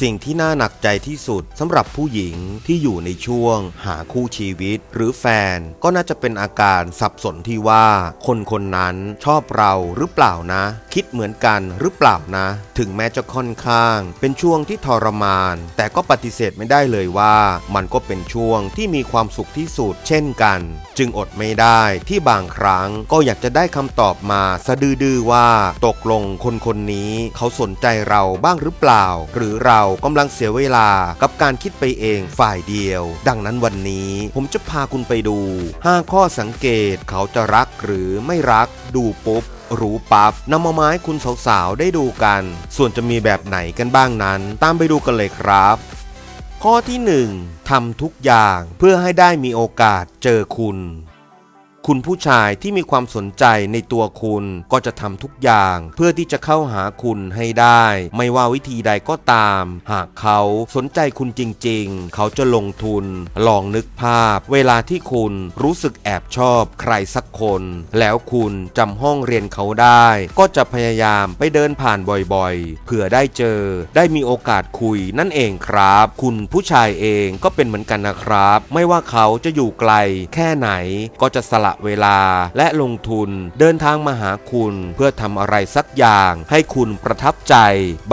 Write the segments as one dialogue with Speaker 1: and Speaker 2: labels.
Speaker 1: สิ่งที่น่าหนักใจที่สุดสำหรับผู้หญิงที่อยู่ในช่วง หาคู่ชีวิต หรือแฟนก็น่าจะเป็นอาการสับสนที่ว่า คนคนนั้นชอบเราหรือเปล่านะ คิดเหมือนกันหรือเปล่านะ ถึงแม้จะค่อนข้าง เป็นช่วงที่ทรมาน แต่ก็ปฏิเสธไม่ได้เลยว่า มันก็เป็นช่วงที่มีความสุขที่สุดเช่นกัน จึงอดไม่ได้ที่บางครั้งก็อยากจะได้คำตอบมาสะดือๆว่า ตกลงคนคนนี้เขาสนใจเราบ้างหรือเปล่า หรือเรากำลังเสียเวลากับการคิดไปเองฝ่ายเดียว ดังนั้นวันนี้ผมจะพาคุณไปดู 5 ข้อสังเกตเขาจะรักหรือไม่รักดูปุ๊บรู้ปั๊บนำมาไม้คุณสาวๆได้ดูกัน ส่วนจะมีแบบไหนกันบ้างนั้น ตามไปดูกันเลยครับ ข้อที่ 1ทำทุกอย่างเพื่อให้ได้มีโอกาสเจอคุณ คุณผู้ชายที่มีความสนใจในตัวคุณก็จะทำทุกอย่างเพื่อที่จะเข้าหาคุณให้ได้ ไม่ว่าวิธีใดก็ตาม หากเขาสนใจคุณจริง ๆ เขาจะลงทุน ลองนึกภาพ เวลาที่คุณรู้สึกแอบชอบใครสักคน แล้วคุณจำห้องเรียนเขาได้ ก็จะพยายามไปเดินผ่านบ่อยๆ เผื่อได้เจอ ได้มีโอกาสคุยนั่นเองครับ คุณผู้ชายเองก็เป็นเหมือนกันนะครับ ไม่ว่าเขาจะอยู่ไกล แค่ไหนก็จะสละเวลาและลงทุนเดินทางมาหาคุณเพื่อทำอะไรสักอย่าง ให้คุณประทับใจ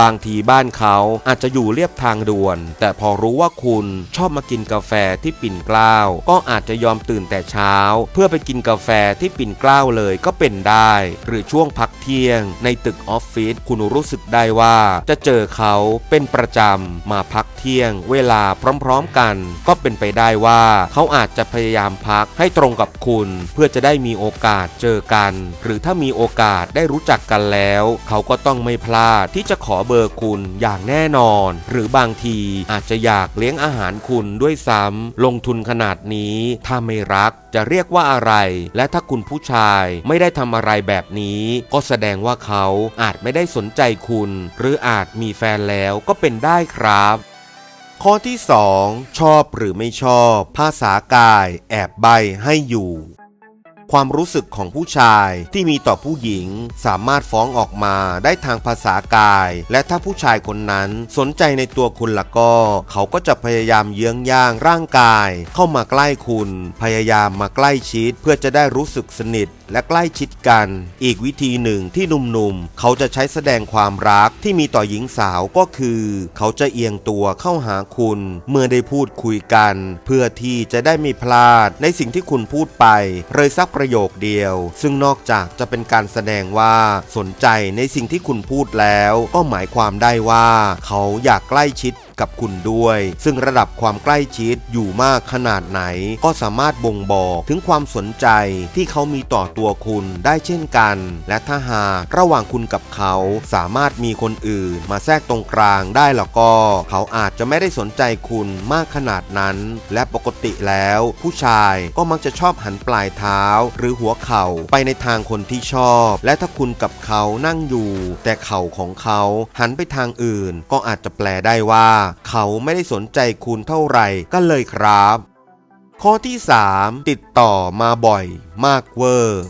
Speaker 1: บางทีบ้านเขาอาจจะอยู่เรียบทางด่วน แต่พอรู้ว่าคุณชอบมากินกาแฟที่ปิ่นเกล้าก็อาจจะยอมตื่นแต่เช้า เพื่อไปกินกาแฟที่ปิ่นเกล้าเลยก็เป็นได้ หรือช่วงพักเที่ยง ในตึกออฟฟิศคุณรู้สึกได้ว่าจะเจอเขาเป็นประจำมาพักเที่ยง เวลาพร้อมๆกัน ก็เป็นไปได้ว่า เขาอาจจะพยายามพักให้ตรงกับคุณเพื่อจะได้มีโอกาสเจอกัน หรือถ้ามีโอกาสได้รู้จักกันแล้ว เขาก็ต้องไม่พลาดที่จะขอเบอร์คุณอย่างแน่นอน หรือบางทีอาจจะอยากเลี้ยงอาหารคุณด้วยซ้ำลงทุนขนาดนี้ ถ้าไม่รักจะเรียกว่าอะไร และถ้าคุณผู้ชายไม่ได้ทำอะไรแบบนี้ ก็แสดงว่าเขาอาจไม่ได้สนใจคุณ หรืออาจมีแฟนแล้วก็เป็นได้ครับข้อที่ 2 ชอบหรือไม่ชอบ ภาษากาย แอบใบให้อยู่ ความรู้สึกของผู้ชายที่มีต่อผู้หญิง สามารถฟ้องออกมาได้ทางภาษากาย และถ้าผู้ชายคนนั้นสนใจในตัวคุณละก็ เขาก็จะพยายามเยื้องย่างร่างกาย เข้ามาใกล้คุณ พยายามมาใกล้ชิดเพื่อจะได้รู้สึกสนิท และใกล้ชิดกัน อีกวิธีหนึ่งที่หนุ่มๆ เขาจะใช้แสดงความรักที่มีต่อหญิงสาวก็คือ เขาจะเอียงตัวเข้าหาคุณ เมื่อได้พูดคุยกัน เพื่อที่จะได้ไม่พลาดในสิ่งที่คุณพูดไปเลยสักประโยคเดียว ซึ่งนอกจากจะเป็นการแสดงว่าสนใจในสิ่งที่คุณพูดแล้ว ก็หมายความได้ว่า เขาอยากใกล้ชิด กับคุณด้วย ซึ่งระดับความใกล้ชิดอยู่มากขนาดไหน ก็สามารถบ่งบอกถึงความสนใจที่เขามีต่อตัวคุณได้เช่นกัน และถ้าหากระหว่างคุณกับเขาสามารถมีคนอื่น มาแทรกตรงกลางได้แล้วก็ เขาอาจจะไม่ได้สนใจคุณมากขนาดนั้น และปกติแล้ว ผู้ชายก็มักจะชอบหันปลายเท้า หรือหัวเข่าไปในทางคนที่ชอบ และถ้าคุณกับเขานั่งอยู่ แต่เข่าของเขาหันไปทางอื่น ก็อาจจะแปลได้ว่าเขาไม่ได้สนใจคุณเท่าไหร่ก็เลยครับ ข้อที่ 3 ติดต่อมาบ่อย มากเวอร์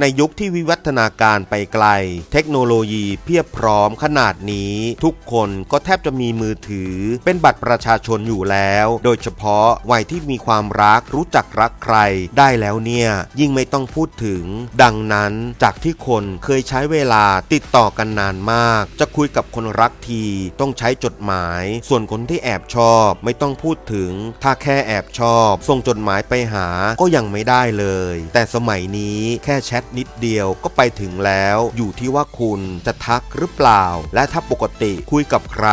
Speaker 1: ในยุคที่วิวัฒนาการไปไกล เทคโนโลยีเพียบพร้อมขนาดนี้ ทุกคนก็แทบจะมีมือถือ เป็นบัตรประชาชนอยู่แล้ว โดยเฉพาะวัยที่มีความรักรู้จักรักใครได้แล้วเนี่ย ยิ่งไม่ต้องพูดถึง ดังนั้นจากที่คนเคยใช้เวลาติดต่อกันนานมาก จะคุยกับคนรักทีต้องใช้จดหมาย ส่วนคนที่แอบชอบไม่ต้องพูดถึง ถ้าแค่แอบชอบ ส่งจดหมายไปหาก็ยังไม่ได้เลย แต่สมัยนี้แค่แชทนิดเดียวก็ไปถึงแล้ว อยู่ที่ว่าคุณจะทักหรือเปล่า และถ้าปกติคุยกับใคร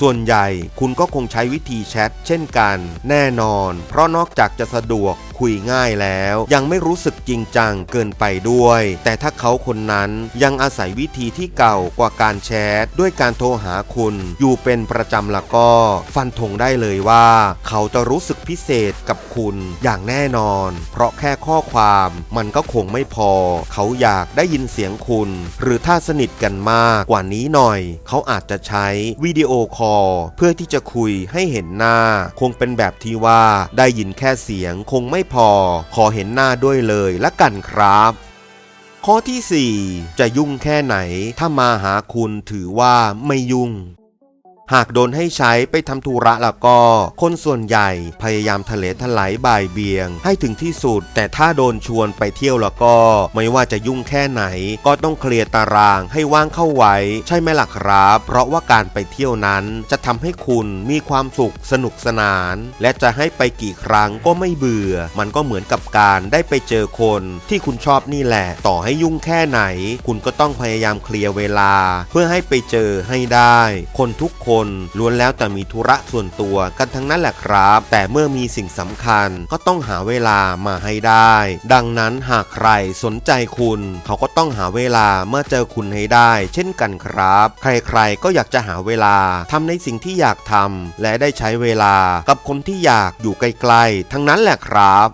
Speaker 1: ส่วนใหญ่คุณก็คงใช้วิธีแชทเช่นกัน แน่นอน เพราะนอกจากจะสะดวก คุยง่ายแล้ว ยังไม่รู้สึกจริงจังเกินไปด้วย แต่ถ้าเขาคนนั้นยังอาศัยวิธีที่เก่ากว่าการแชทด้วยการโทรหาคุณอยู่เป็นประจำละก็ ฟันธงได้เลยว่า เขาจะรู้สึกพิเศษกับคุณอย่างแน่นอน เพราะแค่ข้อความมันก็คงไม่พอ เขาอยากได้ยินเสียงคุณ หรือถ้าสนิทกันมากกว่านี้หน่อย เขาอาจจะใช้วิดีโอคอลเพื่อที่จะคุยให้เห็นหน้า คงเป็นแบบที่ว่าได้ยินแค่เสียงคงไม่พอ ขอเห็นหน้าด้วยเลยละกันครับ ข้อที่ 4 จะยุ่งแค่ไหน ถ้ามาหาคุณถือว่าไม่ยุ่ง หากโดนให้ใช้ไปทำธุระแล้วก็ คนส่วนใหญ่พยายามทะเลทลายบ่ายเบียง ให้ถึงที่สุด แต่ถ้าโดนชวนไปเที่ยวแล้วก็ ไม่ว่าจะยุ่งแค่ไหน ก็ต้องเคลียร์ตารางให้ว่างเข้าไว้ ใช่ไหมล่ะครับ เพราะว่าการไปเที่ยวนั้นจะทำให้คุณมีความสุขสนุกสนาน และจะให้ไปกี่ครั้งก็ไม่เบื่อ มันก็เหมือนกับการได้ไปเจอคนที่คุณชอบนี่แหละ ต่อให้ยุ่งแค่ไหน คุณก็ต้องพยายามเคลียร์เวลา เพื่อให้ไปเจอให้ได้ คนทุกคนล้วนแล้วแต่มีธุระส่วนตัวกันทั้งนั้นแหละครับ แต่เมื่อมีสิ่งสำคัญก็ต้องหาเวลามาให้ได้ ดังนั้นหากใครสนใจคุณ เขาก็ต้องหาเวลาเมื่อเจอคุณให้ได้ เช่นกันครับ ใครๆก็อยากจะหาเวลาทำในสิ่งที่อยากทำและได้ใช้เวลากับคนที่อยากอยู่ใกล้ๆทั้งนั้นแหละครับ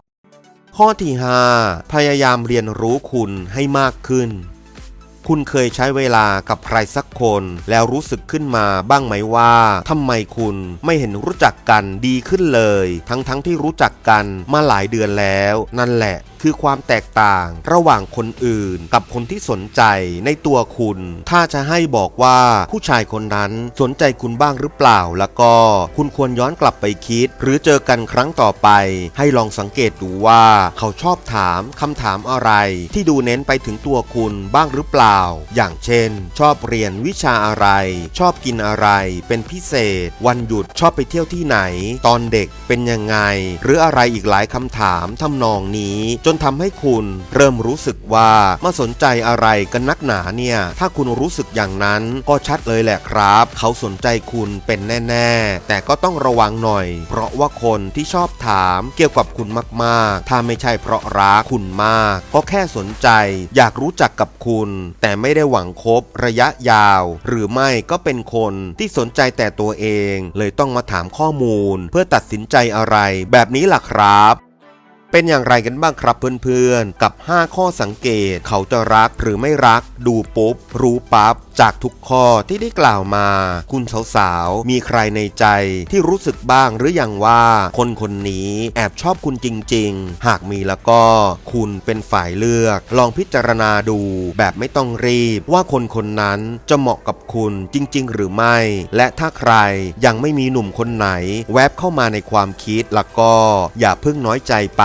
Speaker 1: ข้อที่ 5 พยายามเรียนรู้คุณให้มากขึ้น คุณเคยใช้เวลากับใครสักคน แล้วรู้สึกขึ้นมาบ้างไหมว่าทำไมคุณไม่เห็นรู้จักกันดีขึ้นเลย ทั้งๆทที่รู้จักกันมาหลายเดือนแล้ว นั่นแหละ คือความแตกต่างระหว่างคนอื่นกับคนที่สนใจในตัวคุณ ถ้าจะให้บอกว่าผู้ชายคนนั้นสนใจคุณบ้างหรือเปล่า แล้วก็คุณควรย้อนกลับไปคิด หรือเจอกันครั้งต่อไป ให้ลองสังเกตดูว่าเขาชอบถามคำถามอะไร ที่ดูเน้นไปถึงตัวคุณบ้างหรือเปล่า อย่างเช่น ชอบเรียนวิชาอะไร ชอบกินอะไรเป็นพิเศษ วันหยุดชอบไปเที่ยวที่ไหน ตอนเด็กเป็นยังไง หรืออะไรอีกหลายคำถามทำนองนี้จนทำให้คุณเริ่มรู้สึกว่ามาสนใจอะไรกันนักหนาเนี่ย ถ้าคุณรู้สึกอย่างนั้นก็ชัดเลยแหละครับ เขาสนใจคุณเป็นแน่ ๆ แต่ก็ต้องระวังหน่อย เพราะว่าคนที่ชอบถามเกี่ยวกับคุณมาก ๆ ถ้าไม่ใช่เพราะรักคุณมาก ก็แค่สนใจ อยากรู้จักกับคุณ แต่ไม่ได้หวังคบระยะยาว หรือไม่ก็เป็นคนที่สนใจแต่ตัวเอง เลยต้องมาถามข้อมูล เพื่อตัดสินใจอะไร แบบนี้ล่ะครับ เป็นอย่างไรกันบ้างครับเพื่อนๆ กับ 5 ข้อสังเกต เขาจะรักหรือไม่รัก ดูปุ๊บ รู้ปั๊บจากทุกข้อที่ได้กล่าวมา คุณสาวๆ มีใครในใจที่รู้สึกบ้างหรืออยังว่า คนคนนี้แอบชอบคุณจริง ๆ หากมีแล้วก็คุณเป็นฝ่ายเลือก ลองพิจารณาดูแบบไม่ต้องรีบ ว่าคนคนนั้นจะเหมาะกับคุณจริง ๆ หรือไม่ และถ้าใครยังไม่มีหนุ่มคนไหน แวบเข้ามาในความคิดแล้วก็อย่าเพิ่งน้อยใจไป